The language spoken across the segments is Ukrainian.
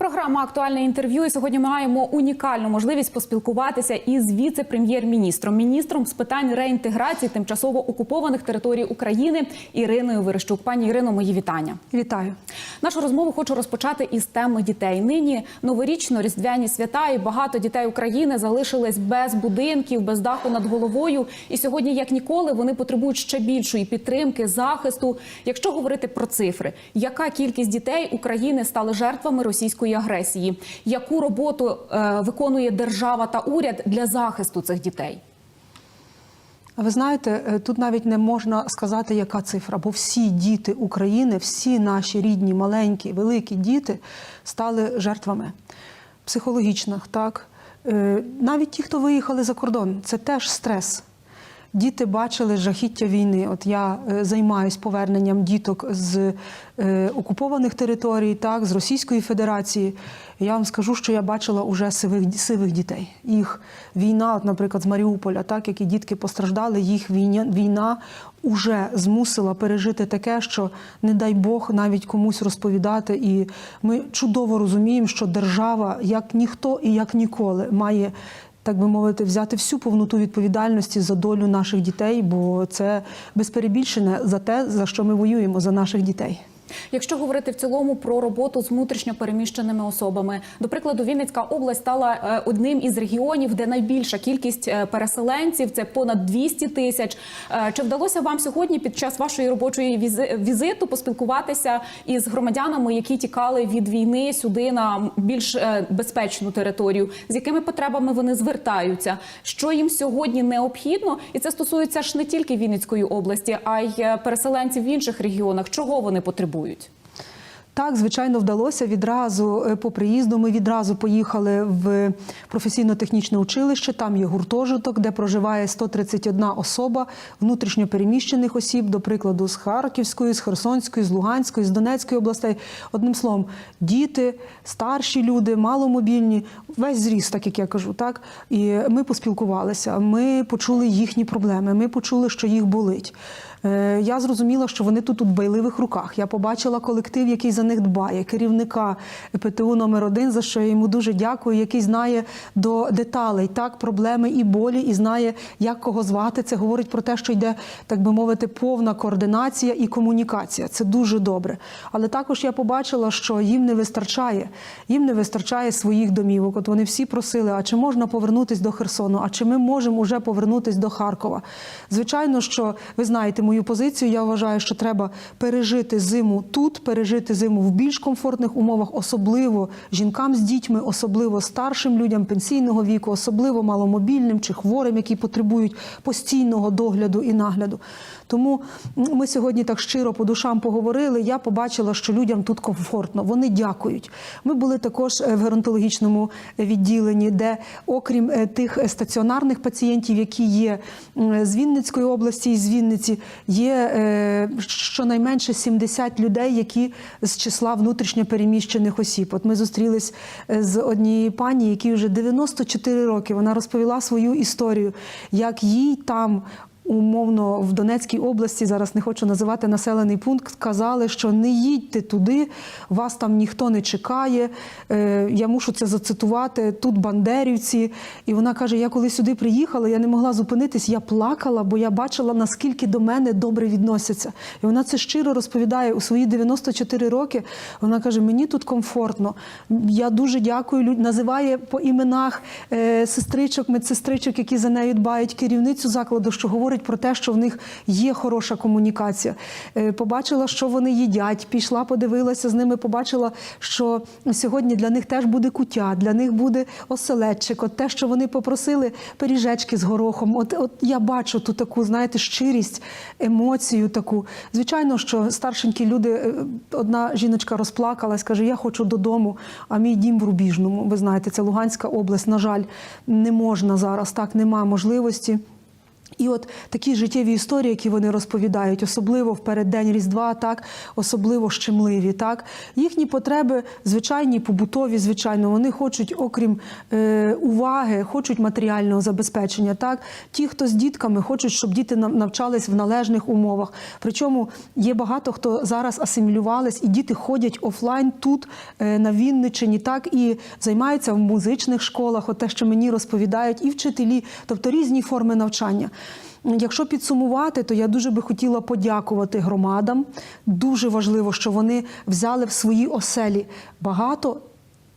Програма актуальне інтерв'ю. І сьогодні ми маємо унікальну можливість поспілкуватися із віце-прем'єр-міністром, міністром з питань реінтеграції тимчасово окупованих територій України Іриною Верещук. Пані Ірино, мої вітання. Вітаю. Нашу розмову хочу розпочати із теми дітей. Нині новорічно-різдвяні свята, і багато дітей України залишились без будинків, без даху над головою. І сьогодні, як ніколи, вони потребують ще більшої підтримки, захисту. Якщо говорити про цифри, яка кількість дітей України стали жертвами російської агресії? Яку роботу е, виконує держава та уряд для захисту цих дітей? Ви знаєте, е, тут навіть не можна сказати, яка цифра, бо всі діти України, всі наші рідні, маленькі, великі діти стали жертвами психологічних, так Е, навіть ті, хто виїхали за кордон, це теж стрес. Діти бачили жахіття війни. От я е, займаюсь поверненням діток з е, окупованих територій, так з Російської Федерації. Я вам скажу, що я бачила уже сивих сивих дітей. Їх війна, от, наприклад, з Маріуполя, так які дітки постраждали, їх війня війна уже змусила пережити таке, що не дай Бог навіть комусь розповідати. І ми чудово розуміємо, що держава, як ніхто і як ніколи, має так би мовити, взяти всю повноту відповідальності за долю наших дітей, бо це без перебільшення за те, за що ми воюємо за наших дітей. Якщо говорити в цілому про роботу з внутрішньо переміщеними особами, до прикладу, Вінницька область стала е, одним із регіонів, де найбільша кількість е, переселенців це понад 200 тисяч. Е, Чи вдалося вам сьогодні під час вашої робочої візи- візиту поспілкуватися із громадянами, які тікали від війни сюди на більш безпечну територію? З якими потребами вони звертаються? Що їм сьогодні необхідно? І це стосується ж не тільки Вінницької області, а й переселенців в інших регіонах. Чого вони потребують? потребують. Так, звичайно, вдалося відразу е, по приїзду. Ми відразу поїхали в професійно-технічне училище. Там є гуртожиток, де проживає 131 особа внутрішньопереміщених осіб, до прикладу, з Харківської, з Херсонської, з Луганської, з Донецької областей. Одним словом, діти, старші люди, маломобільні, весь зріст, так як я кажу. Так і ми поспілкувалися. Ми почули їхні проблеми. Ми почули, що їх болить. Е, Я зрозуміла, що вони тут у дбайливих руках. Я побачила колектив, який за них дбає, керівника ПТУ номер 1 за що я йому дуже дякую, який знає до деталей так проблеми і болі, і знає, як кого звати. Це говорить про те, що йде, так би мовити, повна координація і комунікація. Це дуже добре. Але також я побачила, що їм не вистачає. Їм не вистачає своїх домівок. От вони всі просили: а чи можна повернутись до Херсону? А чи ми можемо вже повернутись до Харкова? Звичайно, що ви знаєте мою позицію. Я вважаю, що треба пережити зиму тут, пережити зиму в більш комфортних умовах, особливо жінкам з дітьми, особливо старшим людям пенсійного віку, особливо маломобільним чи хворим, які потребують постійного догляду і нагляду. Тому ми сьогодні так щиро по душам поговорили. Я побачила, що людям тут комфортно. Вони дякують. Ми були також е, в геронтологічному відділенні, де, окрім е, тих стаціонарних пацієнтів, які є з Вінницької області і з Вінниці, є е, щонайменше 70 людей, які з числа внутрішньо переміщених осіб. От ми зустрілись з однією пані, якій вже 94 роки. Вона розповіла свою історію, як їй там. Умовно в Донецькій області зараз не хочу називати населений пункт. Сказали, що не їдьте туди, вас там ніхто не чекає. Е, Я мушу це зацитувати. Тут бандерівці. І вона каже: Я коли сюди приїхала, я не могла зупинитись. Я плакала, бо я бачила, наскільки до мене добре відносяться. І вона це щиро розповідає у свої 94 роки. Вона каже: Мені тут комфортно. Я дуже дякую. Називає по іменах е, сестричок, медсестричок, які за нею дбають, керівницю закладу, що говорить про те, що в них є хороша комунікація. Е, Побачила, що вони їдять, пішла, подивилася з ними, побачила, що сьогодні для них теж буде куття, для них буде оселедчик. От те, що вони попросили, пиріжечки з горохом. От, от я бачу ту таку, знаєте, щирість, емоцію таку. Звичайно, що старшенькі люди, е, одна жіночка розплакалась, каже: Я хочу додому, а мій дім в Рубіжному. Ви знаєте, це Луганська область. На жаль, не можна зараз, так, нема можливості. І от такі життєві історії, які вони розповідають, особливо в переддень Різдва, так особливо щемливі, так їхні потреби звичайні, побутові, звичайно, вони хочуть, окрім е, уваги, хочуть матеріального забезпечення. Так, ті, хто з дітками, хочуть, щоб діти нав- навчались в належних умовах. Причому є багато хто зараз асимілювались, і діти ходять офлайн тут е, на Вінниччині, так і займаються в музичних школах, от те, що мені розповідають, і вчителі, тобто різні форми навчання. Якщо підсумувати, то я дуже би хотіла подякувати громадам. Дуже важливо, що вони взяли в свої оселі багато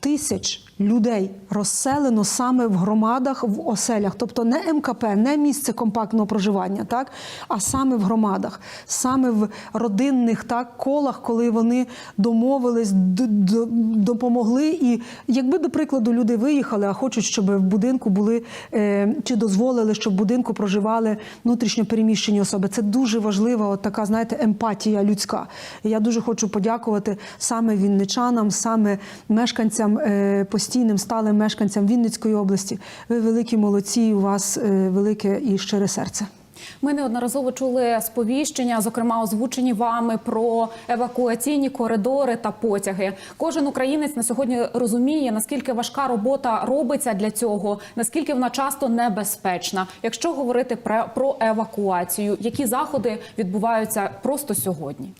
тисяч людей розселено саме в громадах, в оселях, тобто не МКП, не місце компактного проживання, так а саме в громадах, саме в родинних так колах, коли вони домовились, допомогли. І якби до прикладу люди виїхали, а хочуть, щоб в будинку були е, чи дозволили, щоб в будинку проживали внутрішньо переміщені особи. Це дуже важлива, от така, знаєте, емпатія людська. Я дуже хочу подякувати саме вінничанам, саме мешканцям, е, постійним сталим мешканцям Вінницької області. Ви великі молодці, у вас е, велике і щире серце. Ми неодноразово чули сповіщення, зокрема озвучені вами про евакуаційні коридори та потяги. Кожен українець на сьогодні розуміє, наскільки важка робота робиться для цього, наскільки вона часто небезпечна. Якщо говорити про, про евакуацію, які заходи відбуваються просто сьогодні?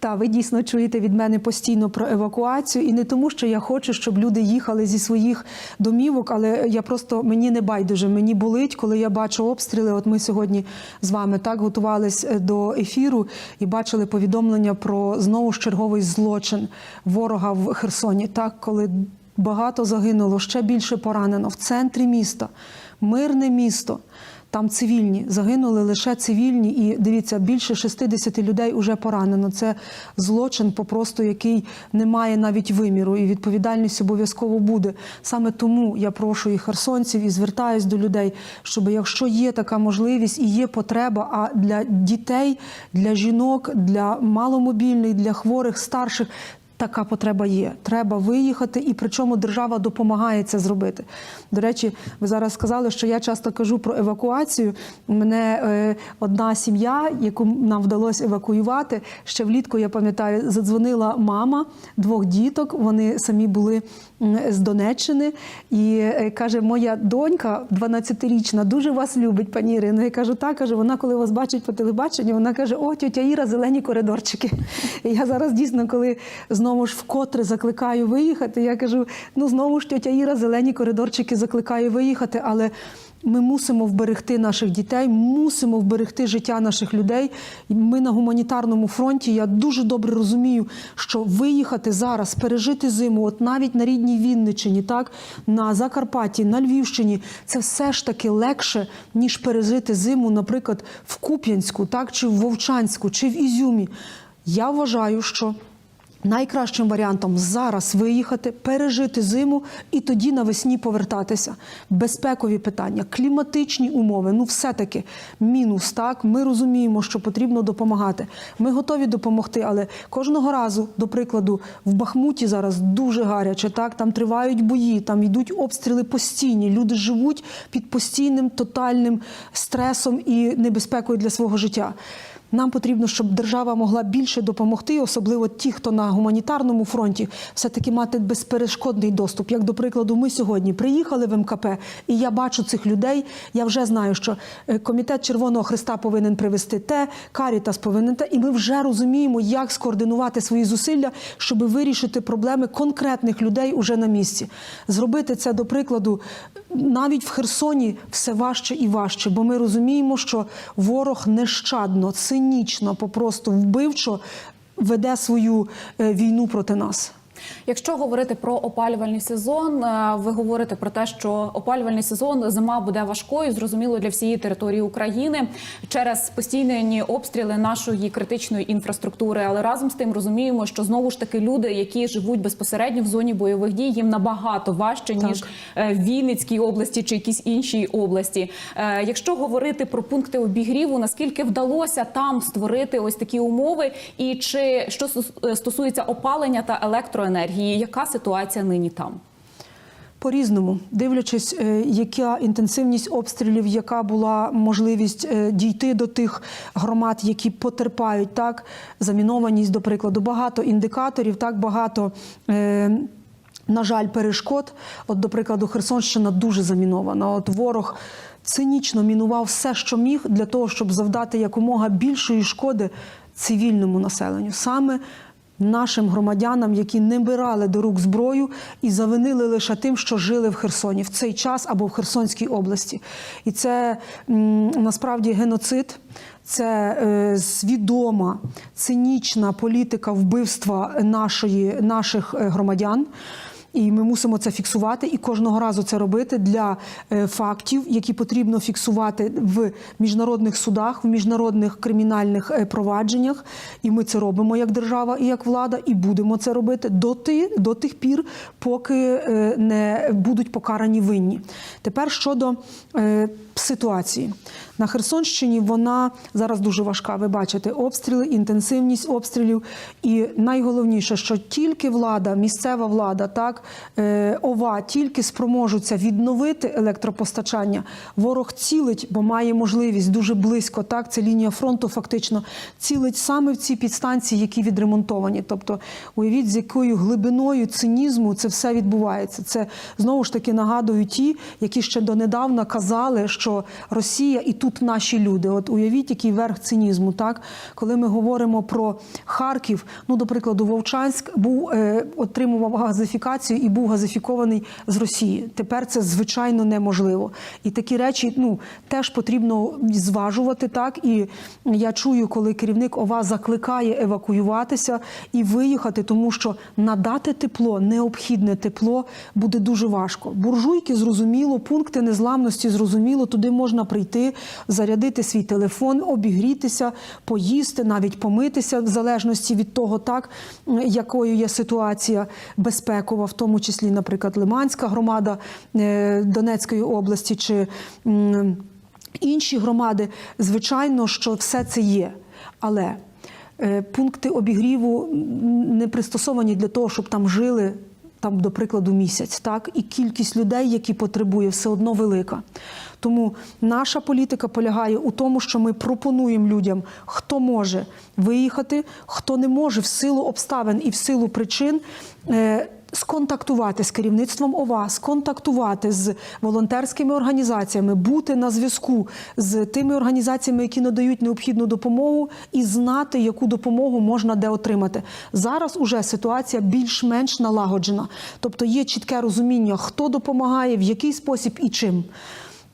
Та ви дійсно чуєте від мене постійно про евакуацію, і не тому, що я хочу, щоб люди їхали зі своїх домівок, але я просто мені не байдуже. Мені болить, коли я бачу обстріли. От ми сьогодні з вами так готувались е, до ефіру і бачили повідомлення про знову ж черговий злочин ворога в Херсоні. Так, коли багато загинуло, ще більше поранено в центрі міста, мирне місто. Там цивільні загинули лише цивільні, і дивіться, більше 60 людей вже поранено. Це злочин, попросту який не має навіть виміру, і відповідальність обов'язково буде. Саме тому я прошу і херсонців, і звертаюсь до людей, щоб якщо є така можливість і є потреба, а для дітей, для жінок, для маломобільних, для хворих, старших. Така потреба є. Треба виїхати, і причому держава допомагає це зробити. До речі, ви зараз сказали, що я часто кажу про евакуацію. Мене е, одна сім'я, яку нам вдалося евакуювати. Ще влітку я пам'ятаю, задзвонила мама двох діток. Вони самі були з Донеччини, і е, каже: Моя донька, 12-річна, дуже вас любить, пані Ірино. Я кажу, так каже, вона, коли вас бачить по телебаченню, вона каже: О, тетя Іра, зелені коридорчики. Я зараз дійсно, коли знову ж вкотре закликаю виїхати, я кажу: ну знову ж тетя Іра, зелені коридорчики закликаю виїхати, але. Ми мусимо вберегти наших дітей, мусимо вберегти життя наших людей. Ми на гуманітарному фронті. Я дуже добре розумію, що виїхати зараз, пережити зиму, от навіть на рідній Вінниччині, так на Закарпатті, на Львівщині, це все ж таки легше, ніж пережити зиму, наприклад, в Куп'янську, так чи в Вовчанську, чи в Ізюмі. Я вважаю, що Найкращим варіантом зараз виїхати, пережити зиму і тоді навесні повертатися. Безпекові питання, кліматичні умови. Ну, все-таки мінус. Так, ми розуміємо, що потрібно допомагати. Ми готові допомогти, але кожного разу, до прикладу, в Бахмуті зараз дуже гаряче. Так, там тривають бої, там йдуть обстріли постійні. Люди живуть під постійним тотальним стресом і небезпекою для свого життя. Нам потрібно, щоб держава могла більше допомогти, особливо ті, хто на гуманітарному фронті, все-таки мати безперешкодний доступ. Як до прикладу, ми сьогодні приїхали в МКП, і я бачу цих людей. Я вже знаю, що е, комітет Червоного Христа повинен привести те, Карітас повинен те, і ми вже розуміємо, як скоординувати свої зусилля, щоб вирішити проблеми конкретних людей уже на місці. Зробити це до прикладу навіть в Херсоні все важче і важче, бо ми розуміємо, що ворог нещадно, цинічно, попросту вбивчо веде свою е, війну проти нас. Якщо говорити про опалювальний сезон, е, ви говорите про те, що опалювальний сезон зима буде важкою, зрозуміло для всієї території України через постійні обстріли нашої критичної інфраструктури. Але разом з тим розуміємо, що знову ж таки люди, які живуть безпосередньо в зоні бойових дій, їм набагато важче Так. ніж е, в Вінницькій області чи якійсь іншій області. Е, Якщо говорити про пункти обігріву, наскільки вдалося там створити ось такі умови, і чи що стос- стосується опалення та електроенергії, яка ситуація нині там? По-різному, дивлячись, е, яка інтенсивність обстрілів, яка була можливість е, дійти до тих громад, які потерпають, так замінованість, до прикладу, багато індикаторів, так багато. Е, на жаль, перешкод. От, до прикладу, Херсонщина дуже замінована. От ворог цинічно мінував все, що міг, для того, щоб завдати якомога більшої шкоди цивільному населенню. Саме нашим громадянам, які не бирали до рук зброю і завинили лише тим, що жили в Херсоні в цей час або в Херсонській області. І це насправді геноцид. Це е, свідома цинічна політика вбивства нашої, наших е, громадян. І ми мусимо це фіксувати і кожного разу це робити для е, фактів, які потрібно фіксувати в міжнародних судах, в міжнародних кримінальних е, провадженнях. І ми це робимо як держава і як влада, і будемо це робити до, ти, до тих пір, поки е, не будуть покарані винні. Тепер щодо ситуації. На Херсонщині вона зараз дуже важка. Ви бачите обстріли, інтенсивність обстрілів. І найголовніше, що тільки влада, місцева влада, так е, ова тільки спроможуться відновити електропостачання. Ворог цілить, бо має можливість дуже близько. Так, це лінія фронту, фактично цілить саме в ці підстанції, які відремонтовані. Тобто, уявіть, з якою глибиною цинізму це все відбувається. Це знову ж таки нагадую ті, які ще донедавна казали, що Росія і тут наші люди. От уявіть, який верх цинізму, так коли ми говоримо про Харків, ну до прикладу, Вовчанськ був е, отримував газифікацію і був газифікований з Росії. Тепер це звичайно неможливо. І такі речі ну теж потрібно зважувати. Так і я чую, коли керівник ОВА закликає евакуюватися і виїхати, тому що надати тепло, необхідне тепло буде дуже важко. Буржуйки зрозуміло, пункти незламності зрозуміло, туди можна прийти, зарядити свій телефон, обігрітися, поїсти, навіть помитися, в залежності від того, так якою є ситуація безпекова, в тому числі, наприклад, Лиманська громада е, Донецької області чи інші громади. Звичайно, що все це є, але е, пункти обігріву не пристосовані для того, щоб там жили. Там, до прикладу, місяць, так і кількість людей, які потребує, все одно велика. Тому наша політика полягає у тому, що ми пропонуємо людям, хто може виїхати, хто не може в силу обставин і в силу причин. Е- Сконтактувати з керівництвом ОВА, сконтактувати з волонтерськими організаціями, бути на зв'язку з тими організаціями, які надають необхідну допомогу, і знати, яку допомогу можна де отримати. Зараз уже ситуація більш-менш налагоджена, тобто є чітке розуміння, хто допомагає, в який спосіб і чим.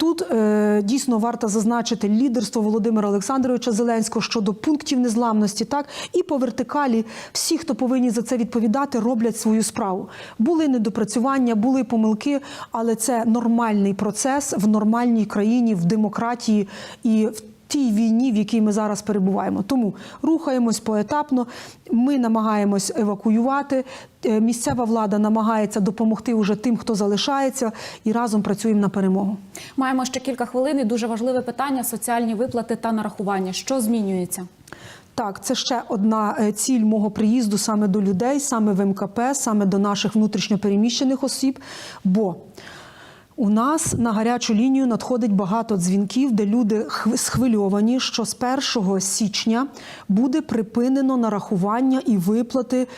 Тут е, дійсно варто зазначити лідерство Володимира Олександровича Зеленського щодо пунктів незламності, так і по вертикалі всі, хто повинні за це відповідати, роблять свою справу. Були недопрацювання, були помилки, але це нормальний процес в нормальній країні, в демократії і в тій війні, в якій ми зараз перебуваємо. Тому рухаємось поетапно. Ми намагаємось евакуювати. е, Місцева влада намагається допомогти уже тим, хто залишається, і разом працюємо на перемогу. Маємо ще кілька хвилин. і Дуже важливе питання: соціальні виплати та нарахування. Що змінюється? Так, це ще одна е, ціль мого приїзду саме до людей, саме в МКП, саме до наших внутрішньопереміщених осіб. Бо у нас на гарячу лінію надходить багато дзвінків, де люди хв- схвильовані, що з 1 січня буде припинено нарахування і виплати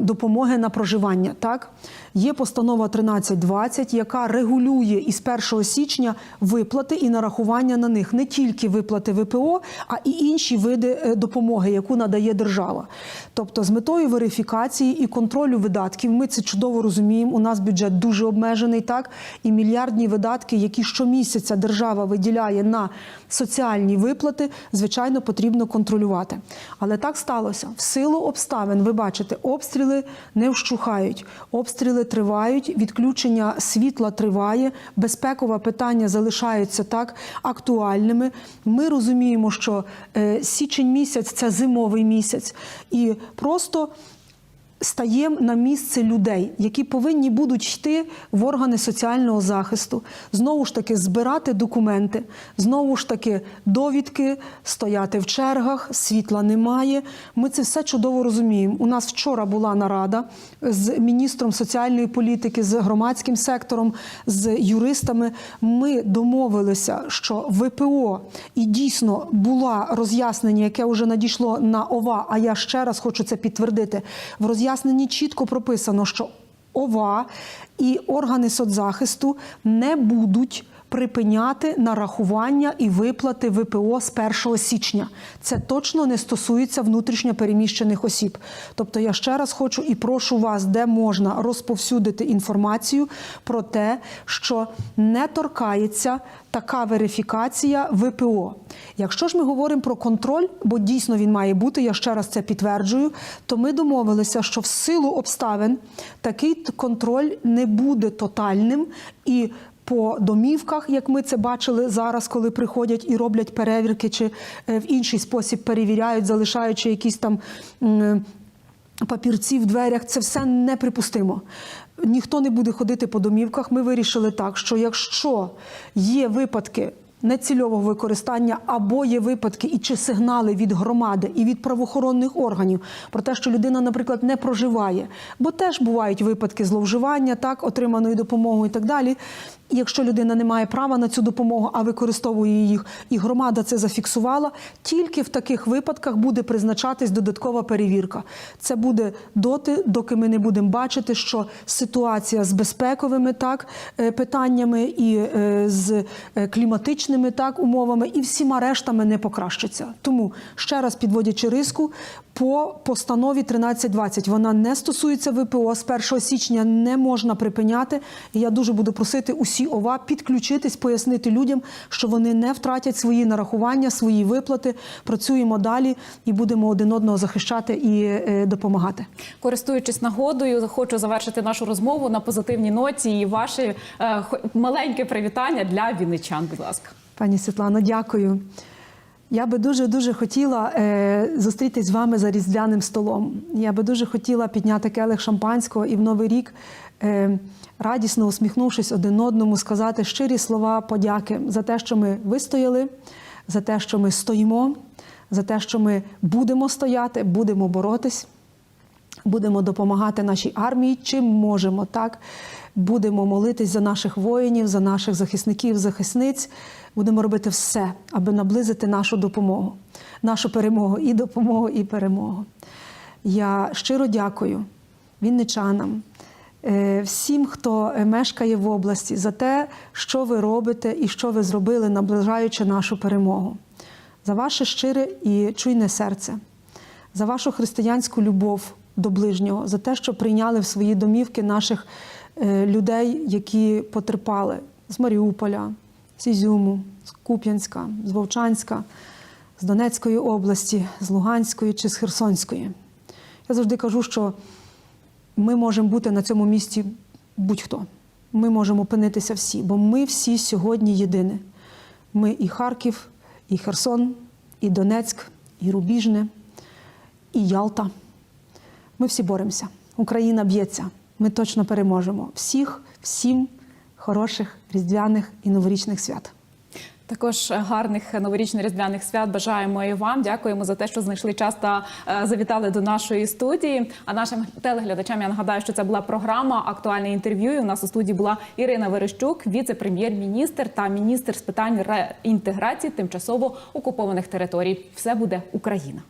допомоги на проживання. Так є постанова 1320, яка регулює із 1 січня виплати і нарахування на них не тільки виплати ВПО, а і інші види е, допомоги, яку надає держава. Тобто, з метою верифікації і контролю видатків, ми це чудово розуміємо. У нас бюджет дуже обмежений, так і мільярдні видатки, які щомісяця держава виділяє на соціальні виплати, звичайно, потрібно контролювати. Але так сталося в силу обставин. Ви бачите, обстріли не вщухають, обстріли тривають, відключення світла триває, безпекове питання залишаються так актуальними. Ми розуміємо, що е, січень місяць це зимовий місяць, і просто стаємо на місце людей, які повинні будуть йти в органи соціального захисту, знову ж таки збирати документи, знову ж таки довідки, стояти в чергах, світла немає. Ми це все чудово розуміємо. У нас вчора була нарада з міністром соціальної політики, з громадським сектором, з юристами. Ми домовилися, що ВПО і дійсно була роз'яснення, яке вже надійшло на ОВА. А я ще раз хочу це підтвердити. В роз'ясненні чітко прописано, що ОВА і органи соцзахисту не будуть припиняти нарахування і виплати ВПО з 1 січня. Це точно не стосується внутрішньо переміщених осіб. Тобто я ще раз хочу і прошу вас, де можна розповсюдити інформацію про те, що не торкається така верифікація ВПО. Якщо ж ми говоримо про контроль, бо дійсно він має бути, я ще раз це підтверджую, то ми домовилися, що в силу обставин такий контроль не буде тотальним і. По домівках, як ми це бачили зараз, коли приходять і роблять перевірки, чи е, в інший спосіб перевіряють, залишаючи якісь там папірці в дверях, це все неприпустимо. Ніхто не буде ходити по домівках. Ми вирішили так, що якщо є випадки нецільового використання або є випадки і чи сигнали від громади і від правоохоронних органів про те, що людина, наприклад, не проживає, бо теж бувають випадки зловживання, так отриманої допомоги і так далі. Якщо людина не має права на цю допомогу, а використовує їх, і громада це зафіксувала, тільки в таких випадках буде призначатись додаткова перевірка. Це буде доти, доки ми не будемо бачити, що ситуація з безпековими так е, питаннями і е, з е, кліматичними так умовами і всіма рештами не покращиться. Тому ще раз підводячи риску. По постанові 1320 вона не стосується ВПО. З 1 січня не можна припиняти. Я дуже буду просити усі ОВА підключитись, пояснити людям, що вони не втратять свої нарахування, свої виплати. Працюємо далі і будемо один одного захищати і е, допомагати. Користуючись нагодою, хочу завершити нашу розмову на позитивній ноті. І ваше маленьке привітання для вінничан, будь ласка. Пані Світлано, дякую. Я би дуже дуже хотіла е, зустрітись з вами за різдвяним столом. Я би дуже хотіла підняти келих шампанського і в новий рік, е, радісно усміхнувшись один одному, сказати щирі слова подяки за те, що ми вистояли, за те, що ми стоїмо, за те, що ми будемо стояти, будемо боротись. Будемо допомагати нашій армії, чим можемо, так будемо молитись за наших воїнів, за наших захисників, захисниць. Будемо робити все, аби наблизити нашу допомогу, нашу перемогу і допомогу, і перемогу. Я щиро дякую вінничанам, е, всім, хто е, мешкає в області, за те, що ви робите і що ви зробили, наближаючи нашу перемогу, за ваше щире і чуйне серце за вашу християнську любов до ближнього, за те, що прийняли в свої домівки наших людей, які потерпали з Маріуполя, з Ізюму, з Куп'янська, з Вовчанська, з Донецької області, з Луганської чи з Херсонської. Я завжди кажу, що ми можемо бути на цьому місці будь-хто. Ми можемо опинитися всі, бо ми всі сьогодні єдині. Ми і Харків, і Херсон, і Донецьк, і Рубіжне, і Ялта. Ми всі боремося. Україна б'ється. Ми точно переможемо. Всіх, всім хороших різдвяних і новорічних свят. Також гарних новорічних різдвяних свят бажаємо і вам. Дякуємо за те, що знайшли час та е, завітали до нашої студії. А нашим телеглядачам я нагадаю, що це була програма Актуальне інтерв'ю. І У нас у студії була Ірина Верещук, віце-прем'єр-міністр та міністр з питань реінтеграції тимчасово окупованих територій. Все буде Україна.